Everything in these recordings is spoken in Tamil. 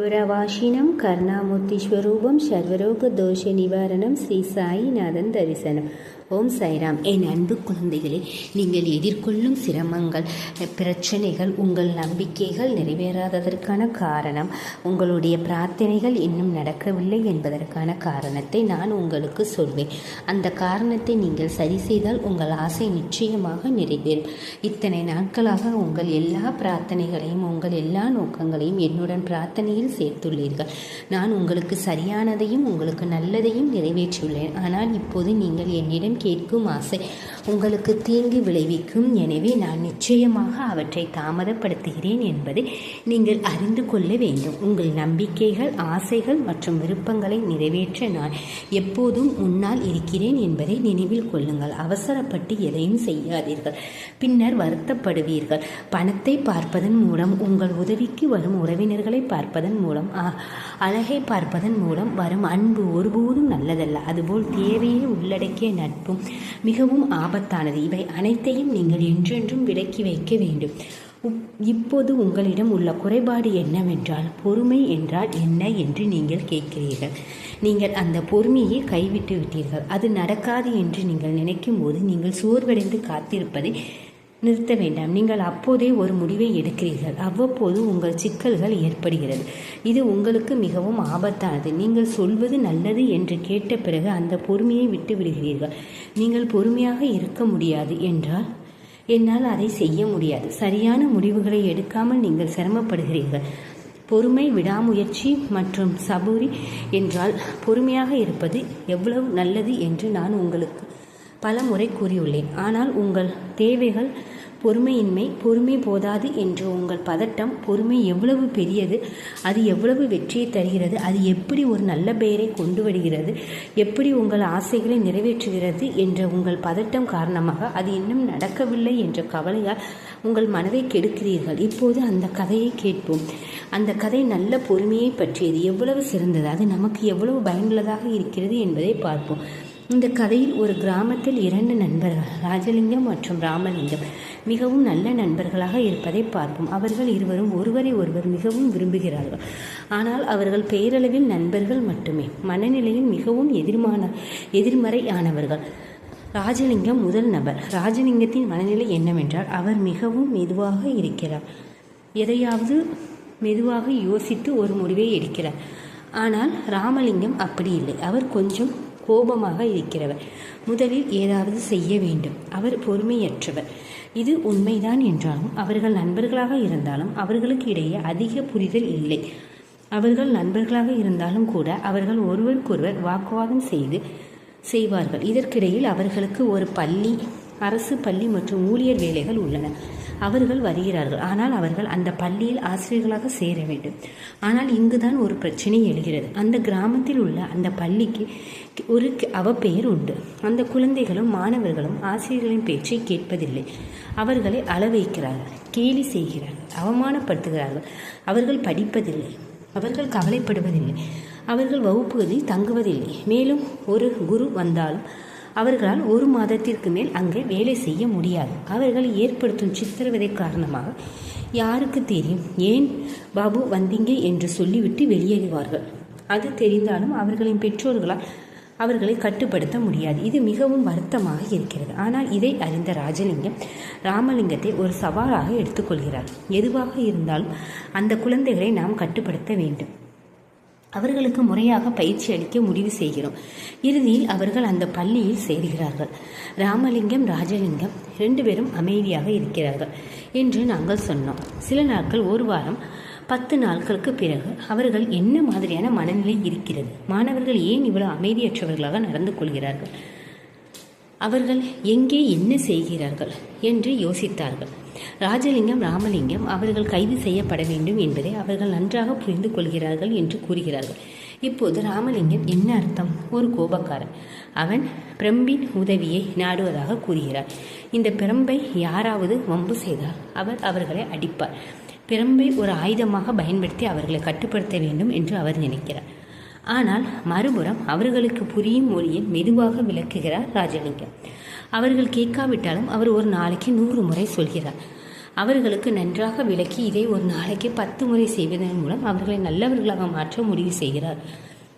గురవాసినం కర్ణామూర్తి స్వరూపం సర్వరోగ దోష నివారణం శ్రీ సాయినాథన్ దర్శనం. ஓம் சாய்ராம் என் அன்பு குழந்தைகளே நீங்கள் எதிர்கொள்ளும் சிரமங்கள் பிரச்சனைகள் உங்கள் நம்பிக்கைகள் நிறைவேறாததற்கான காரணம் உங்களுடைய பிரார்த்தனைகள் இன்னும் நடக்கவில்லை என்பதற்கான காரணத்தை நான் உங்களுக்கு சொல்வேன். அந்த காரணத்தை நீங்கள் சரி செய்தால் உங்கள் ஆசை நிச்சயமாக நிறைவேறும். இத்தனை நாட்களாக உங்கள் எல்லா பிரார்த்தனைகளையும் உங்கள் எல்லா நோக்கங்களையும் என்னுடன் பிரார்த்தனையில் சேர்த்துள்ளீர்கள். நான் உங்களுக்கு சரியானதையும் உங்களுக்கு நல்லதையும் நிறைவேற்றியுள்ளேன். ஆனால் இப்போது நீங்கள் என்னிடம் கேட்கும் ஆசை. உங்களுக்கு தீங்கு விளைவிக்கும். எனவே நான் நிச்சயமாக அவற்றை தாமதப்படுத்துகிறேன் என்பதை நீங்கள் அறிந்து கொள்ள வேண்டும். உங்கள் நம்பிக்கைகள் ஆசைகள் மற்றும் விருப்பங்களை நிறைவேற்ற நான் எப்போதும் முன்னால் இருக்கிறேன் என்பதை நினைவில் கொள்ளுங்கள். அவசரப்பட்டு எதையும் செய்யாதீர்கள். பின்னர் வருத்தப்படுவீர்கள். பணத்தை பார்ப்பதன் மூலம் உங்கள் உதவிக்கு வரும் உறவினர்களை பார்ப்பதன் மூலம் அழகை பார்ப்பதன் மூலம் வரும் அன்பு ஒருபோதும் நல்லதல்ல. அதுபோல் தேவையை உள்ளடக்கிய நட்பும் மிகவும் ஆபத்தானது. இவை அனைத்தையும் நீங்கள் என்றென்றும் விலக்கி வைக்க வேண்டும். உப்- இப்போது உங்களிடம் உள்ள குறைபாடு என்னவென்றால் பொறுமை என்றால் என்ன என்று நீங்கள் கேட்கிறீர்கள். நீங்கள் அந்த பொறுமையை கைவிட்டு விட்டீர்கள். அது நடக்காது என்று நீங்கள் நினைக்கும் போது நீங்கள் சோர்வடைந்து காத்திருப்பதை நிறுத்த வேண்டாம். நீங்கள் அப்போதே ஒரு முடிவை எடுக்கிறீர்கள். அவ்வப்போது உங்கள் சிக்கல்கள் ஏற்படுகிறது. இது உங்களுக்கு மிகவும் ஆபத்தானது. நீங்கள் சொல்வது நல்லது என்று கேட்ட பிறகு அந்த பொறுமையை விட்டு விடுகிறீர்கள். நீங்கள் பொறுமையாக இருக்க முடியாது என்றால் என்னால் அதை செய்ய முடியாது. சரியான முடிவுகளை எடுக்காமல் நீங்கள் சிரமப்படுகிறீர்கள். பொறுமை விடாமுயற்சி மற்றும் சபூரி என்றால் பொறுமையாக இருப்பது எவ்வளவு நல்லது என்று நான் உங்களுக்கு பல முறை கூறியுள்ளேன். ஆனால் உங்கள் தேவைகள் பொறுமையின்மை பொறுமை போதாது என்று உங்கள் பதட்டம் பொறுமை எவ்வளவு பெரியது அது எவ்வளவு வெற்றியை தருகிறது அது எப்படி ஒரு நல்ல பெயரை கொண்டு வருகிறது எப்படி உங்கள் ஆசைகளை நிறைவேற்றுகிறது என்ற உங்கள் பதட்டம் காரணமாக அது இன்னும் நடக்கவில்லை என்ற கவலையால் உங்கள் மனதை கெடுக்கிறீர்கள். இப்போது அந்த கதையை கேட்போம். அந்த கதை நல்ல பொறுமையை பற்றியது எவ்வளவு சிறந்தது அது நமக்கு எவ்வளவு பயனுள்ளதாக இருக்கிறது என்பதை பார்ப்போம். இந்த கதையில் ஒரு கிராமத்தில் இரண்டு நண்பர்கள் ராஜலிங்கம் மற்றும் ராமலிங்கம் மிகவும் நல்ல நண்பர்களாக இருப்பதை பார்ப்போம். அவர்கள் இருவரும் ஒருவரை ஒருவர் மிகவும் விரும்புகிறார்கள். ஆனால் அவர்கள் பெயரளவில் நண்பர்கள் மட்டுமே. மனநிலையில் மிகவும் எதிர்மான எதிர்மறையானவர்கள். ராஜலிங்கம் முதல் நபர். ராஜலிங்கத்தின் மனநிலை என்னவென்றால் அவர் மிகவும் மெதுவாக இருக்கிறார். எதையாவது மெதுவாக யோசித்து ஒரு முடிவை எடுக்கிறார். ஆனால் ராமலிங்கம் அப்படி இல்லை. அவர் கொஞ்சம் கோபமாக இருக்கிறவர். முதலில் ஏதாவது செய்ய வேண்டும். அவர் பொறுமையற்றவர். இது உண்மைதான் என்றாலும் அவர்கள் நண்பர்களாக இருந்தாலும் அவர்களுக்கு இடையே அதிக புரிதல் இல்லை. அவர்கள் நண்பர்களாக இருந்தாலும் கூட அவர்கள் ஒருவருக்கொருவர் வாக்குவாதம் செய்து செய்வார்கள். இதற்கிடையில் அவர்களுக்கு ஒரு பள்ளி அரசு பள்ளி மற்றும் ஊழியர் வேலைகள் உள்ளன. அவர்கள் வருகிறார்கள். ஆனால் அவர்கள் அந்த பள்ளியில் ஆசிரியர்களாக சேர வேண்டும். ஆனால் இங்குதான் ஒரு பிரச்சனை எழுகிறது. அந்த கிராமத்தில் உள்ள அந்த பள்ளிக்கு ஒரு அவப்பெயர் உண்டு. அந்த குழந்தைகளும் மாணவர்களும் ஆசிரியர்களின் பேச்சை கேட்பதில்லை. அவர்களை அளவைக்கிறார்கள் கேலி செய்கிறார்கள் அவமானப்படுத்துகிறார்கள். அவர்கள் படிப்பதில்லை. அவர்கள் கவலைப்படுவதில்லை. அவர்கள் வகுப்புகளில் தங்குவதில்லை. மேலும் ஒரு குரு வந்தாலும் அவர்களால் ஒரு மாதத்திற்கு மேல் அங்கே வேலை செய்ய முடியாது. அவர்கள் ஏற்படுத்தும் சித்திரவதை காரணமாக யாருக்கு தெரியும்? ஏன் பாபு வந்தீங்க என்று சொல்லிவிட்டு வெளியேறுவார்கள். அது தெரிந்தாலும் அவர்களின் பெற்றோர்களால் அவர்களை கட்டுப்படுத்த முடியாது. இது மிகவும் வருத்தமாக இருக்கிறது. ஆனால் இதை அறிந்த ராஜலிங்கம் ராமலிங்கத்தை ஒரு சவாலாக எடுத்துக்கொள்கிறார். எதுவாக இருந்தாலும் அந்த குழந்தைகளை நாம் கட்டுப்படுத்த வேண்டும். அவர்களுக்கு முறையாக பயிற்சி அளிக்க முடிவு செய்கிறோம். இறுதியில் அவர்கள் அந்த பள்ளியில் சேர்கிறார்கள். ராமலிங்கம் ராஜலிங்கம் ரெண்டு பேரும் அமைதியாக இருக்கிறார்கள் என்று நாங்கள் சொன்னோம். சில நாட்கள் ஒரு வாரம் பத்து நாட்களுக்கு பிறகு அவர்கள் என்ன மாதிரியான மனநிலை இருக்கிறது? மாணவர்கள் ஏன் இவ்வளவு அமைதியற்றவர்களாக நடந்து கொள்கிறார்கள்? அவர்கள் எங்கே என்ன செய்கிறார்கள் என்று யோசித்தார்கள். ராஜலிங்கம் ராமலிங்கம் அவர்கள் கைது செய்யப்பட வேண்டும் என்பதை அவர்கள் நன்றாக புரிந்து கொள்கிறார்கள் என்று கூறுகிறார்கள். இப்போது ராமலிங்கம் என்ன அர்த்தம்? ஒரு கோபக்காரன். அவன் பிரம்பின் உதவியை நாடுவதாக கூறுகிறார். இந்த பிரம்பை யாராவது வம்பு செய்தால் அவர் அவர்களை அடிப்பார். பிரம்பை ஒரு ஆயுதமாக பயன்படுத்தி அவர்களை கட்டுப்படுத்த வேண்டும் என்று அவர் நினைக்கிறார். ஆனால் மறுபுறம் அவர்களுக்கு புரியும் மொழியில் மெதுவாக விளக்குகிறார் ராஜலிங்கம். அவர்கள் கேட்காவிட்டாலும் அவர் ஒரு நாளைக்கு நூறு முறை சொல்கிறார். அவர்களுக்கு நன்றாக விளக்கி இதை ஒரு நாளைக்கு பத்து முறை செய்வதன் மூலம் அவர்களை நல்லவர்களாக மாற்ற முடிவு செய்கிறார்.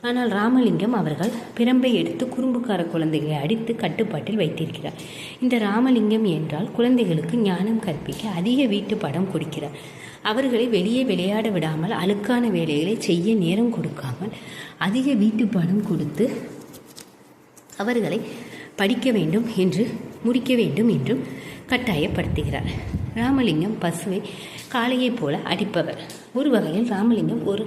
ஆனால் ராமலிங்கம் அவர்கள் பிரம்பை எடுத்து குறும்புக்கார குழந்தைகளை அடித்து கட்டுப்பாட்டில் வைத்திருக்கிறார். இந்த ராமலிங்கம் என்றால் குழந்தைகளுக்கு ஞானம் கற்பிக்க அதிக வீட்டு படம் கொடுக்கிறார். அவர்களை வெளியே விளையாட விடாமல் அழுக்கான வேலைகளை செய்ய நேரம் கொடுக்காமல் அதிக வீட்டு பணம் கொடுத்து அவர்களை படிக்க வேண்டும் என்று முடிக்க வேண்டும் என்றும் கட்டாயப்படுத்துகிறார். ராமலிங்கம் பசுவை காளையைப் போல அடிப்பவர். ஒரு வகையில் ராமலிங்கம் ஒரு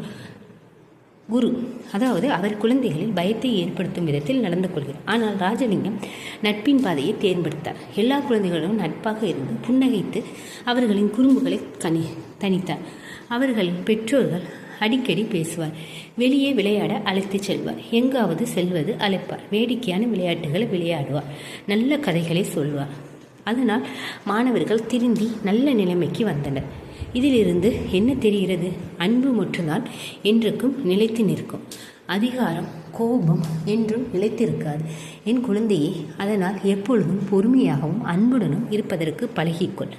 குரு. அதாவது அவர் குழந்தைகளில் பயத்தை ஏற்படுத்தும் விதத்தில் நடந்து கொள்கிறார். ஆனால் ராஜலிங்கம் நட்பின் பாதையை தேர்ந்தெடுத்தார். எல்லா குழந்தைகளும் நட்பாக இருந்து புன்னகைத்து அவர்களின் குறும்புகளை கனி தனித்தார் அவர்களின் பெற்றோர்கள் அடிக்கடி பேசுவார். வெளியே விளையாட அழைத்துச் செல்வார். எங்காவது செல்வது அழைப்பார். வேடிக்கையான விளையாட்டுகளை விளையாடுவார். நல்ல கதைகளை சொல்வார். அதனால் மாணவர்கள் திருந்தி நல்ல நிலைமைக்கு வந்தனர். இதிலிருந்து என்ன தெரிகிறது? அன்பு மட்டும்தான் என்றுக்கும் நிலைத்து நிற்கும். அதிகாரம் கோபம் என்றும் நிலைத்திருக்காது. என் குழந்தையே அதனால் எப்பொழுதும் பொறுமையாகவும் அன்புடனும் இருப்பதற்கு பழகிக்கொள்.